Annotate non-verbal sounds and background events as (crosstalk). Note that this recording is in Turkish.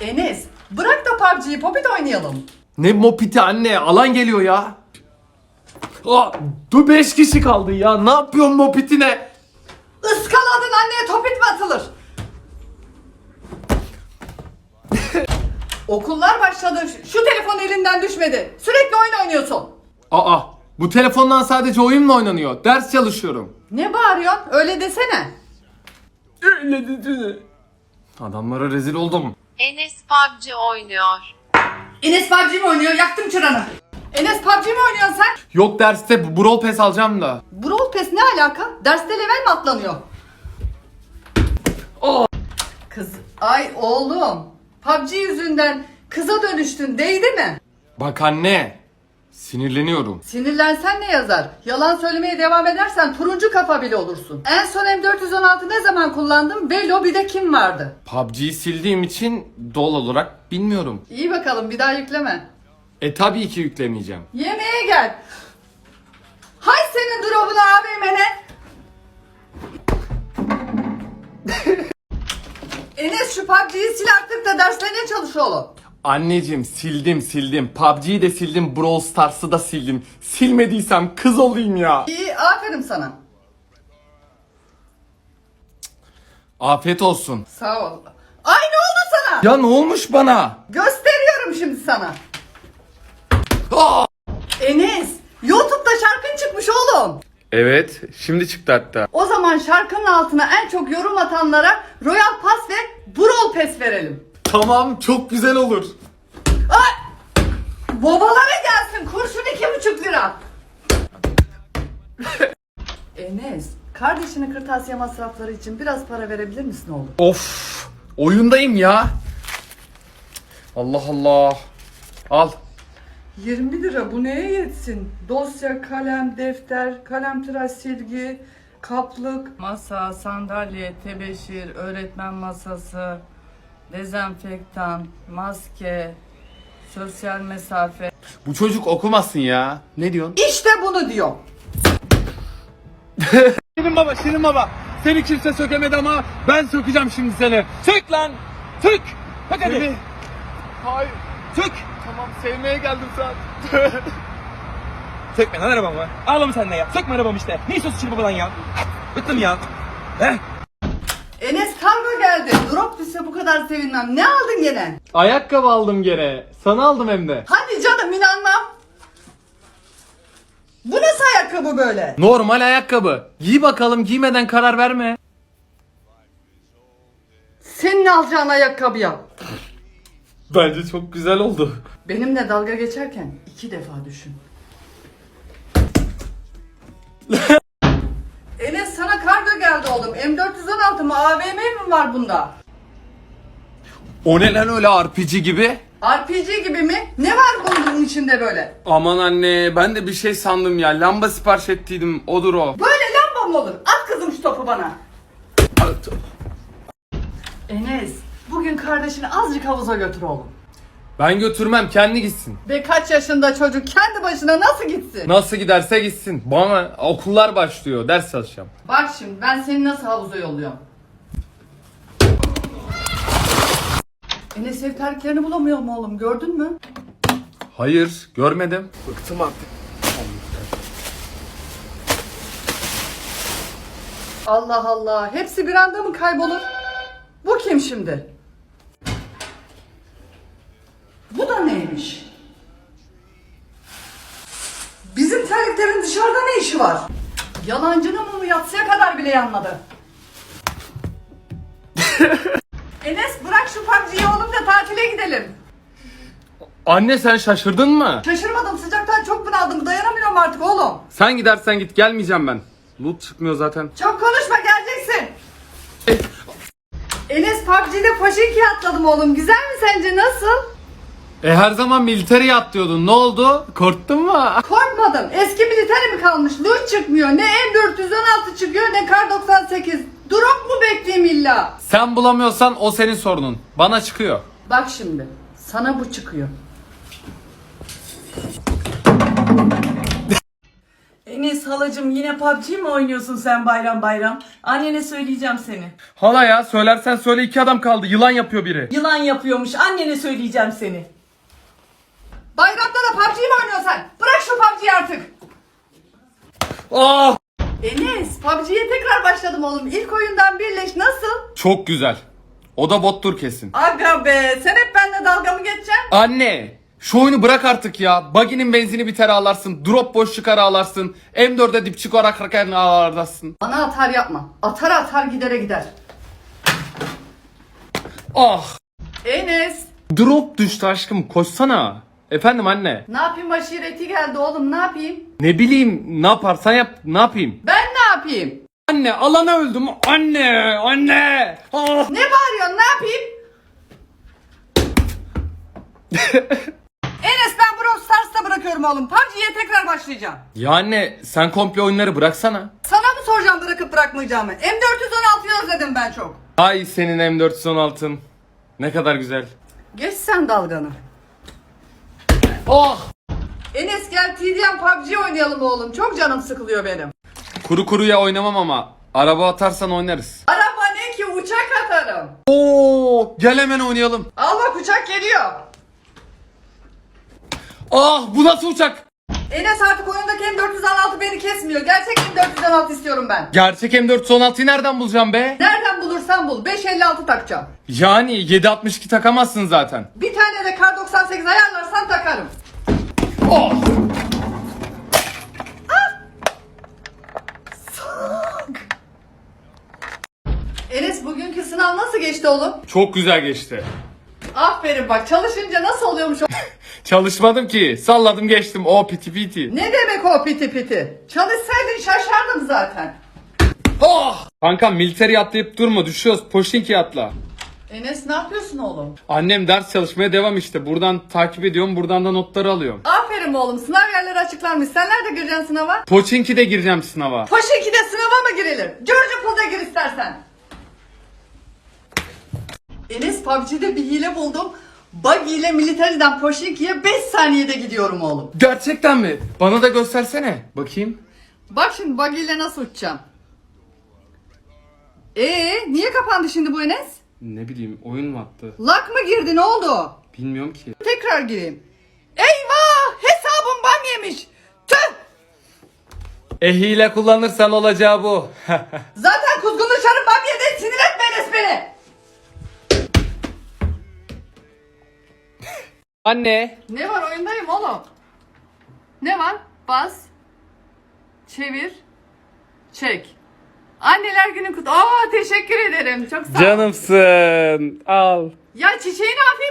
Enes bırak da PUBG'yi Popit oynayalım. Ne mopiti anne alan geliyor ya. Aa, dur 5 kişi kaldı ya. Ne yapıyorsun mopitine? Iskaladın anneye topit mi atılır? (laughs) Okullar başladı. Şu telefon elinden düşmedi. Sürekli oyun oynuyorsun. Aa bu telefondan sadece oyun mu oynanıyor? Ders çalışıyorum. Ne bağırıyorsun? Öyle desene. Öyle dedi. Adamlara rezil oldum. Enes PUBG oynuyor. Enes PUBG mi oynuyor? Yaktım çıranı. Enes PUBG mi oynuyorsun sen? Yok derste Brawl Pass alacağım da. Brawl Pass ne alaka? Derste level mi atlanıyor? Aa. Kız, ay oğlum. PUBG yüzünden kıza dönüştün değdi mi? Bak anne. Sinirleniyorum. Sinirlensen ne yazar? Yalan söylemeye devam edersen turuncu kafa bile olursun. En son M416 ne zaman kullandım ve lobide kim vardı? PUBG'yi sildiğim için doğal olarak bilmiyorum. İyi bakalım bir daha yükleme. E tabii ki yüklemeyeceğim. Yemeğe gel. Hay senin drop'unu AVM'ne. (laughs) Enes şu PUBG'yi sil artık da derslerine çalış oğlum. Anneciğim sildim sildim. PUBG'yi de sildim. Brawl Stars'ı da sildim. Silmediysem kız olayım ya. İyi aferin sana. Afiyet olsun. Sağ ol. Ay ne oldu sana? Ya ne olmuş bana? Gösteriyorum şimdi sana. Aa! Enes, YouTube'da şarkın çıkmış oğlum. Evet, şimdi çıktı hatta. O zaman şarkının altına en çok yorum atanlara Royal Pass ve Brawl Pass verelim. Tamam, çok güzel olur. Ay! Babalara gelsin kurşun iki buçuk lira. (laughs) Enes, kardeşinin kırtasiye masrafları için biraz para verebilir misin oğlum? Of, oyundayım ya. Allah Allah. Al. 20 lira bu neye yetsin? Dosya, kalem, defter, kalem tıraş silgi, kaplık. Masa, sandalye, tebeşir, öğretmen masası, dezenfektan, maske, sosyal mesafe. Bu çocuk okumasın ya. Ne diyorsun? İşte bunu diyor. (laughs) Şirin baba, Şirin baba. Seni kimse sökemedi ama ben sökeceğim şimdi seni. Sök lan. Sök. Hadi hadi. Hayır. Sök. Tamam, sevmeye geldim sen. (laughs) Sökme lan arabamı. Ağlama sen de ya. Sökme arabamı işte. Ne istiyorsun şimdi babadan ya? Bıktım ya. Heh. Düşse bu kadar sevinmem. Ne aldın gene? Ayakkabı aldım gene. Sana aldım hem de. Hadi canım inanmam. Bu nasıl ayakkabı böyle? Normal ayakkabı. Giy bakalım, giymeden karar verme. Senin alacağın ayakkabıya. Bence çok güzel oldu. Benimle dalga geçerken iki defa düşün. (laughs) Enes sana kargo geldi oğlum. M416 mı AVM mi var bunda? O ne lan öyle RPG gibi? RPG gibi mi? Ne var bunun içinde böyle? Aman anne ben de bir şey sandım ya. Lamba sipariş ettiydim. Odur o. Böyle lamba mı olur? At kızım şu topu bana. Enes, bugün kardeşini azıcık havuza götür oğlum. Ben götürmem kendi gitsin. Ve kaç yaşında çocuk kendi başına nasıl gitsin? Nasıl giderse gitsin. Bana okullar başlıyor. Ders çalışacağım. Bak şimdi ben seni nasıl havuza yolluyorum. Enes ev terklerini bulamıyor mu oğlum gördün mü? Hayır görmedim. Bıktım artık. Allah Allah hepsi bir anda mı kaybolur? Bu kim şimdi? Bu da neymiş? Bizim terliklerin dışarıda ne işi var? Yalancının mumu yatsıya kadar bile yanmadı. (laughs) Enes bırak şu PUBG'yi tatile gidelim. Anne sen şaşırdın mı? Şaşırmadım sıcaktan çok bunaldım dayanamıyorum artık oğlum. Sen gidersen git gelmeyeceğim ben. Loot çıkmıyor zaten. Çok konuşma geleceksin. Enes PUBG'de Paşinki'ye atladım oğlum. Güzel mi sence nasıl? E her zaman militeri atlıyordun. Ne oldu? Korktun mu? Korkmadım. Eski militer mi kalmış? Loot çıkmıyor. Ne M416 çıkıyor ne Kar 98. Drop mu bekleyeyim illa? Sen bulamıyorsan o senin sorunun. Bana çıkıyor. Bak şimdi. Sana bu çıkıyor. Enes halacım yine PUBG mi oynuyorsun sen bayram bayram? Annene söyleyeceğim seni. Hala ya söylersen söyle iki adam kaldı. Yılan yapıyor biri. Yılan yapıyormuş annene söyleyeceğim seni. Bayramda da PUBG mi oynuyorsun sen? Bırak şu PUBG'yi artık. Ah! Enes PUBG'ye tekrar başladım oğlum. İlk oyundan birleş nasıl? Çok güzel. O da bottur kesin. Aga be sen hep benimle dalga mı geçeceksin? Anne! Şu oyunu bırak artık ya. Buggy'nin benzini biter ağlarsın. Drop boş çıkar ağlarsın. M4'e dipçik olarak rakarken ağlarsın. Bana atar yapma. Atar atar gidere gider. Ah! Enes. Drop düştü aşkım koşsana. Efendim anne. Ne yapayım aşireti geldi oğlum ne yapayım? Ne bileyim ne yaparsan yap ne yapayım. Ben ne yapayım? Anne alana öldüm. Anne! Anne! Ah! Ne bağırıyorsun ne yapayım? (laughs) Enes ben Brawl Stars'ta bırakıyorum oğlum. PUBG'ye tekrar başlayacağım. Ya anne sen komple oyunları bıraksana. Sana mı soracağım bırakıp bırakmayacağımı? M416'yı özledim ben çok. Ay senin M416'ın. Ne kadar güzel. Geç sen dalganı. Oh! Enes gel TDM PUBG oynayalım oğlum. Çok canım sıkılıyor benim. Kuru kuruya oynamam ama. Araba atarsan oynarız. Ki atarım. Oo, gel hemen oynayalım. Al bak uçak geliyor. Ah bu nasıl uçak? Enes artık oyundaki M416 beni kesmiyor. Gerçek M416 istiyorum ben. Gerçek M416'yı nereden bulacağım be? Nereden bulursan bul. 556 takacağım. Yani 762 takamazsın zaten. Bir tane de kar 98 ayarlarsan takarım. Oh! Enes bugünkü sınav nasıl geçti oğlum? Çok güzel geçti. Aferin bak çalışınca nasıl oluyormuş o? (laughs) Çalışmadım ki. Salladım geçtim. O piti piti. ne demek o piti piti? Çalışsaydın şaşardım zaten. Oh! Kanka militeri atlayıp durma düşüyoruz. Poşinki atla. Enes ne yapıyorsun oğlum? Annem ders çalışmaya devam işte. Buradan takip ediyorum. Buradan da notları alıyorum. Aferin oğlum sınav yerleri açıklanmış. Sen nerede gireceksin sınava? Poçinki'de gireceğim sınava. Poşinki'de sınava mı girilir? George Pool'da gir istersen. Enes PUBG'de bir hile buldum. Buggy ile militeriden Poşinki'ye 5 saniyede gidiyorum oğlum. Gerçekten mi? Bana da göstersene. Bakayım. Bak şimdi Buggy ile nasıl uçacağım. Ee, niye kapandı şimdi bu Enes? Ne bileyim oyun mu attı? Lak mı girdi ne oldu? Bilmiyorum ki. Tekrar gireyim. Eyvah! Hesabım bam yemiş. Tüh! E hile kullanırsan olacağı bu. (laughs) Zaten Anne. Ne var oyundayım oğlum? Ne var? Bas. Çevir. Çek. Anneler günü kut. Aa teşekkür ederim. Çok sağ ol. Canımsın. Al. Ya çiçeği ne yapayım